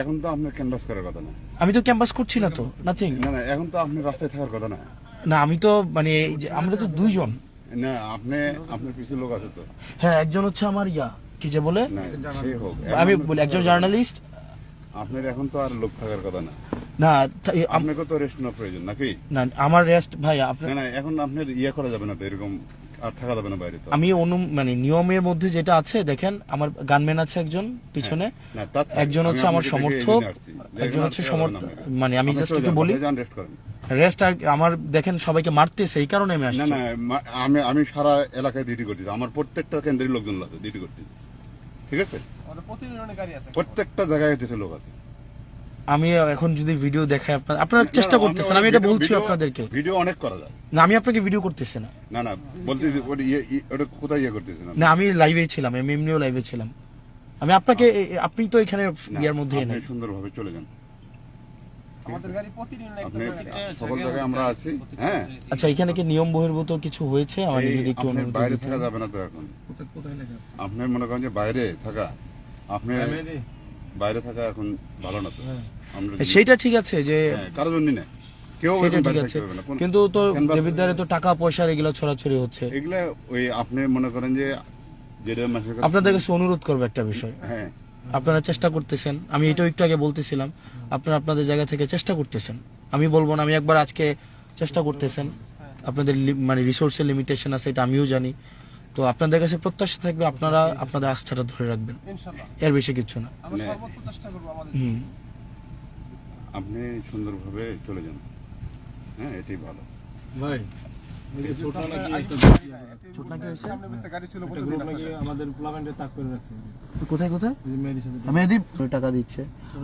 এখন তো আপনার ক্যানভাস করার কথা না। আমি তো ক্যাম্পাস করছি না তো নাথিং না না এখন তো আপনি রাস্তায় থাকার কথা না। না আমি তো মানে এই যে আমরা তো দুইজন। না আপনি আপনার কিছু লোক আছে তো। হ্যাঁ একজন হচ্ছে আমার ইয়া কি যে বলে? না সে হোক। আমি বলি একজন জার্নালিস্ট আপনার এখন তো আর লোক থাকার কথা না। না তা- এ- আম- আপনাকে তো রেস্ট নেওয়া প্রয়োজন নাকি? না আমার রেস্ট ভাই আপনার না না এখন আপনার ইয়ে করা যাবে না তো এরকম আর থাকা যাবে না বাইরে তো। আমি অনু মানে নিয়মের মধ্যে যেটা আছে দেখেন আমার গানম্যান আছে একজন পিছনে। একজন হচ্ছে আমার সমর্থক। একজন হচ্ছে সমর্থক মানে আমি জাস্ট একটু বলি রেস্ট আমার দেখেন সবাইকে মারতেছে এই কারণে আমি না আসছি। না মা- আমি আমি সারা এলাকায় ডিউটি করতেছি। আমার প্রত্যেকটা কেন্দ্রের লোকজন আছে ডিউটি করতেছি। ঠিক আছে? প্রত্যেকটা জায়গায় লোক আছে। আমি এখন যদি ভিডিও দেখাই আপনার আপনারা চেষ্টা করতেছেন আমি এটা বলছি আপনাদেরকে। ভিডিও অনেক করা যায়। না আমি আপনাকে ভিডিও করতেছি না। না না বলতেছি ওটা ইয়ে ইয়ে- ওটা কোথায় ইয়ে করতেছি না না আমি লাইভে ছিলাম আমি এমনিও লাইভে ছিলাম। আমি আপনাকে এ- আপনি তো এখানে ইয়ার মধ্যে আপনি নেই। সুন্দরভাবে চলে যান। আমাদের গাড়ি প্রতিদিন সকল জায়গায় আমরা আছি হ্যাঁ। আচ্ছা এখানে কি নিয়ম বহির্ভূত কিছু হয়েছে? আমার যদি একটু আপনি অনুমতি বাইরে থাকা যাবে না তো এখন? আপনি মনে করেন যে বাইরে থাকা আপনি বাইরে থাকা এখন ভালো না তো। আমরা সেইটা ঠিক আছে যে হ্যাঁ, কারোর জন্য না। কেউ সেটা ঠিক আছে। কিন্তু তো দেবিদ্বারে তো টাকা পয়সা এগুলো ছড়াছড়ি হচ্ছে। এগুলা ওই আপনি মনে করেন যে যেটা মাসের আপনাদের কাছে অনুরোধ করব একটা বিষয়। হ্যাঁ। আপনারা চেষ্টা করতেছেন। আমি এটাও একটু আগে বলতেছিলাম আপনারা আপনাদের জায়গা থেকে চেষ্টা করতেছেন। আমি বলব না আমি একবার আজকে চেষ্টা করতেছেন। আপনাদের মানে রিসোর্সের লিমিটেশন আছে এটা আমিও জানি। তো আপনাদের কাছে প্রত্যাশা থাকবে আপনারা আপনাদের আস্থাটা ধরে রাখবেন। এর বেশি কিছু না। আমরা মানে- সর্বোচ্চ চেষ্টা করব আমাদের। হুম। আপনি সুন্দরভাবে চলে যান। হ্যাঁ এটাই ভালো। ভাই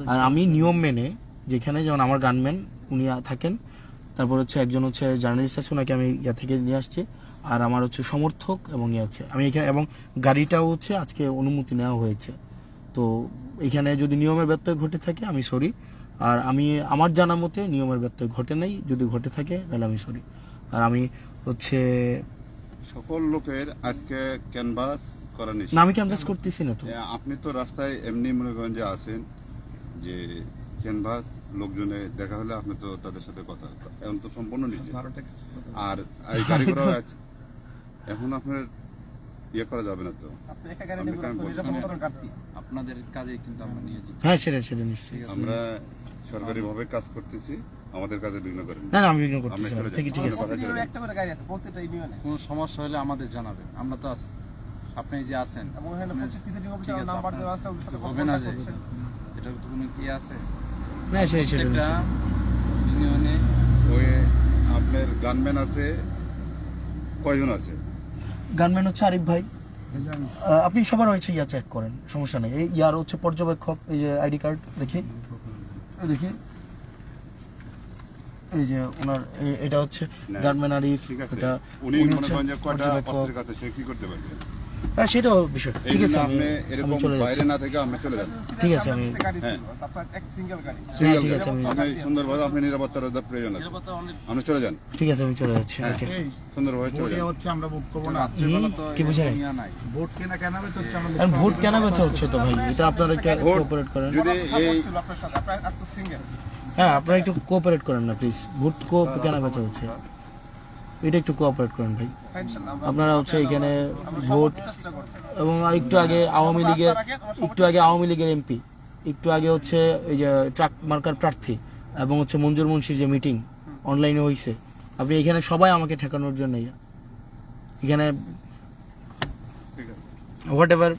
আর আমি নিয়ম মেনে যেখানে যেমন আমার গানম্যান উনি থাকেন তারপর হচ্ছে একজন হচ্ছে জার্নালিস্ট আছে ওনাকে আমি ইয়া থেকে নিয়ে আসছি। আর আমার হচ্ছে সমর্থক এবং ইয়ে হচ্ছে আমি এখানে এবং গাড়িটাও হচ্ছে আজকে অনুমতি নেওয়া হয়েছে। তো এখানে যদি নিয়মের ব্যত্যয় ঘটে থাকে আমি সরি আর আমি আমার জানা মতে নিয়মের ব্যত্যয় ঘটে নাই যদি ঘটে থাকে তাহলে আমি সরি আর আমি হচ্ছে সকল লোকের আজকে ক্যানভাস করা নিষেধ না আমি ক্যাম্পাস করতেছি না তো। আপনি তো রাস্তায় এমনি মনে করেন যে আছেন যে ক্যানভাস লোকজনে দেখা হলে আপনি তো তাদের সাথে কথা এখন তো সম্পূর্ণ নিজে আর এই গাড়ি করা আছে। এখন আপনার ইয়ে করা যাবে না তো। ঘাটতি আপনাদের কাজে কিন্তু আমরা নিয়েছি হ্যাঁ সেটা সেটা নিশ্চয়ই। আমরা সরকারিভাবে কাজ করতেছি আমাদের কাজে বিঘ্ন করেন না। না আমি আমরা করতেছি না ঠিক ঠিক আছে। একটা করে গাড়ি আছে প্রত্যেকটা ইউনিয়নে কোনো সমস্যা হলে আমাদের জানাবে আমরা তো আছি। আপনি যে আছেন আছে, নাম্বার দেওয়া আছে হবে না যে এটার তো কোনো কি আছে? না সেটা সেটা। ইউনিয়নে ওই আপনার গানম্যান আছে কয়জন আছে? গানম্যান হচ্ছে আরিফ ভাই। আপনি সবার হয়েছে ইয়া চেক করেন সমস্যা নেই। এই ইয়ার হচ্ছে পর্যবেক্ষক এই যে আইডি কার্ড দেখি। দেখি। এই যে ওনার এটা হচ্ছে গানম্যান আরিফ এটা উনি মনে করেন যে কয়টা পত্রিকাতে পত্রিকা সে কি করতে পারবে? হ্যাঁ সেটাও বিষয়। ঠিক আছে আপনি এরকম বাইরে না থেকে আপনি চলে যান। ঠিক আছে, আমি- হ্যাঁ। সিঙ্গেল ঠিক আছে, আমি- আপনি সুন্দরভাবে আপনি নিরাপত্তার প্রয়োজন আছে। আপনি চলে যান। ঠিক আছে আমি চলে যাচ্ছি হ্যাঁ ওকে। সুন্দরভাবে চলে যান। হচ্ছে আমরা বুক করব না। কি ভোট কেনা কেন হবে তো আমরা ভোট কেন বেচা হচ্ছে তো ভাই এটা আপনারা একটু ভোট- কোঅপারেট করেন। যদি এই আপনার সাথে সিঙ্গেল হ্যাঁ আপনারা একটু কোঅপারেট করেন না প্লিজ ভোট কো কেন বেচা হচ্ছে। এটা একটু কোঅপারেট করেন ভাই। আপনারা হচ্ছে এখানে ভোট এবং একটু আগে আওয়ামী লীগের একটু আগে আওয়ামী লীগের এমপি একটু আগে হচ্ছে এই যে ট্রাক মার্কার প্রার্থী এবং হচ্ছে মঞ্জুর মুন্সির যে মিটিং অনলাইনে হয়েছে আপনি এখানে সবাই আমাকে ঠেকানোর জন্য এখানে whatever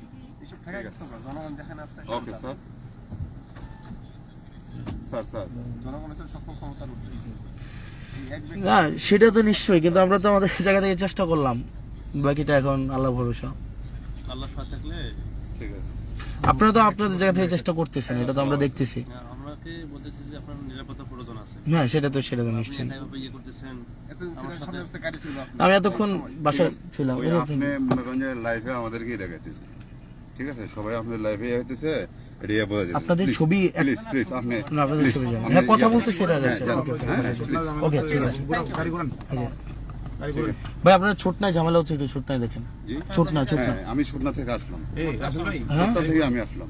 okay sir sir sir জনগণ আছে সকল ক্ষমতার না সেটা তো নিশ্চয়ই কিন্তু আমরা তো আমাদের জায়গা থেকে চেষ্টা করলাম। বাকিটা এখন আল্লাহ ভরসা। আল্লাহ সাথে থাকলে ঠিক আছে। আপনারা তো আপনাদের জায়গা থেকে চেষ্টা করতেছেন এটা তো আমরা দেখতেছি। আমরাকে বলতেছি যে আপনার নিরাপত্তা প্রয়োজন আছে। হ্যাঁ সেটা তো সেটা তো নিশ্চয়ই। ইয়ে। আমি এতক্ষণ বাসায় ছিলাম আপনি মনে করেন যে লাইফে আমাদেরকেই দেখাইতেছে। ঠিক আছে? সবাই আপনার লাইফে আইতেছে রিয়া বলে আপনাদের ছবি প্লিজ প্লিজ আপনি না, আপনাদের ছবি জানি। হ্যাঁ, কথা বলতে সেটা যাচ্ছে। ওকে, হ্যাঁ, ঠিক আছে। ভাই আপনার ছোট নাই ঝামেলা হচ্ছে একটু ছোট নাই দেখেন। জি? ছোট না ছোট না হ্যাঁ আমি সুটনা থেকে আসলাম। এই রাসেল ভাই। হ্যাঁ? থেকে আমি আসলাম।